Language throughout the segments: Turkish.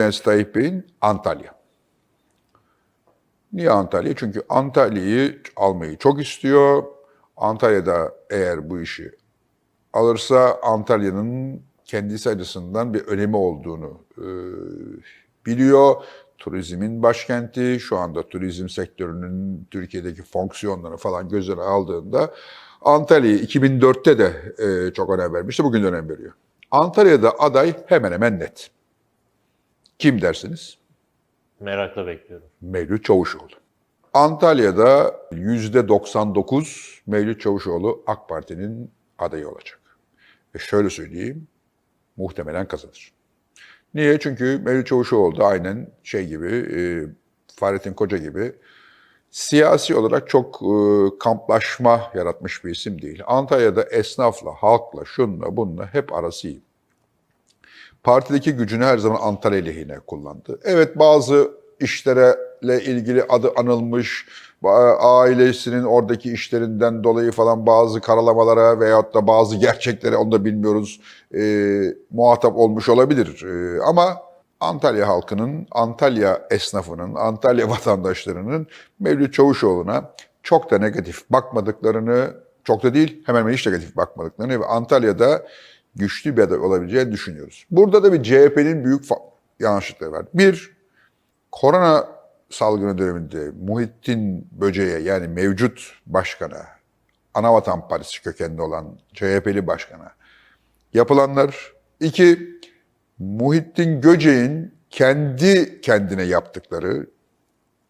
Recep Tayyip Bey'in Antalya. Niye Antalya? Çünkü Antalya'yı almayı çok istiyor. Antalya'da eğer bu işi alırsa Antalya'nın kendisi açısından bir önemi olduğunu e, biliyor. Turizmin başkenti, şu anda turizm sektörünün Türkiye'deki fonksiyonlarını falan göz önüne aldığında Antalya'yı 2004'te de e, çok önem vermişti, bugün de önem veriyor. Antalya'da aday hemen hemen net. Kim dersiniz? Merakla bekliyorum. Mevlüt Çavuşoğlu. Antalya'da %99 Mevlüt Çavuşoğlu AK Parti'nin adayı olacak. Ve şöyle söyleyeyim, muhtemelen kazanır. Niye? Çünkü Mevlüt Çavuşoğlu da aynen şey gibi, e, Fahrettin Koca gibi siyasi olarak çok e, kamplaşma yaratmış bir isim değil. Antalya'da esnafla, halkla, şunla, bununla hep arası iyi partideki gücünü her zaman Antalya lehine kullandı. Evet bazı işlerle ilgili adı anılmış, ailesinin oradaki işlerinden dolayı falan bazı karalamalara veyahut da bazı gerçeklere onu da bilmiyoruz e, muhatap olmuş olabilir. E, ama Antalya halkının, Antalya esnafının, Antalya vatandaşlarının Mevlüt Çavuşoğlu'na çok da negatif bakmadıklarını, çok da değil hemen hemen hiç negatif bakmadıklarını ve Antalya'da güçlü bir aday olabileceğini düşünüyoruz. Burada da bir CHP'nin büyük yanlışlıkları var. Bir, korona salgını döneminde Muhittin Böce'ye yani mevcut başkana, Anavatan Partisi kökenli olan CHP'li başkana yapılanlar. İki, Muhittin Göce'nin kendi kendine yaptıkları,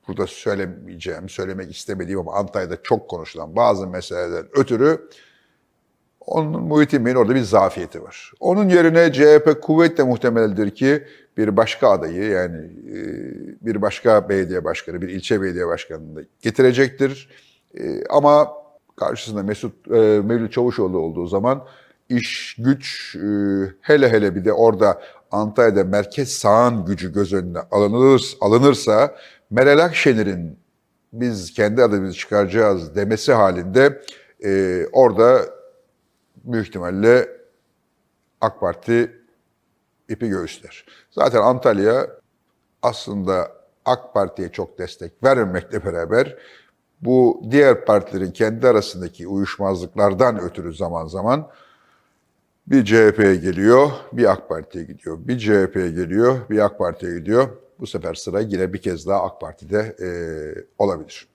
burada söylemeyeceğim, söylemek istemediğim ama Antalya'da çok konuşulan bazı meseleden ötürü onun Muhittin Bey'in orada bir zafiyeti var. Onun yerine CHP kuvvetle muhtemeldir ki bir başka adayı yani e, bir başka belediye başkanı, bir ilçe belediye başkanını da getirecektir. E, Ama karşısında Mesut e, Mevlüt Çavuşoğlu olduğu zaman iş, güç, hele hele bir de orada Antalya'da merkez sağın gücü göz önüne alınır, alınırsa Meral Akşener'in biz kendi adımızı çıkaracağız demesi halinde orada büyük ihtimalle AK Parti ipi göğüsler. Zaten Antalya aslında AK Parti'ye çok destek vermemekle beraber bu diğer partilerin kendi arasındaki uyuşmazlıklardan ötürü zaman zaman bir CHP'ye geliyor, bir AK Parti'ye gidiyor. Bir CHP'ye geliyor, bir AK Parti'ye gidiyor. Bu sefer sıra yine bir kez daha AK Parti'de eee, olabilir.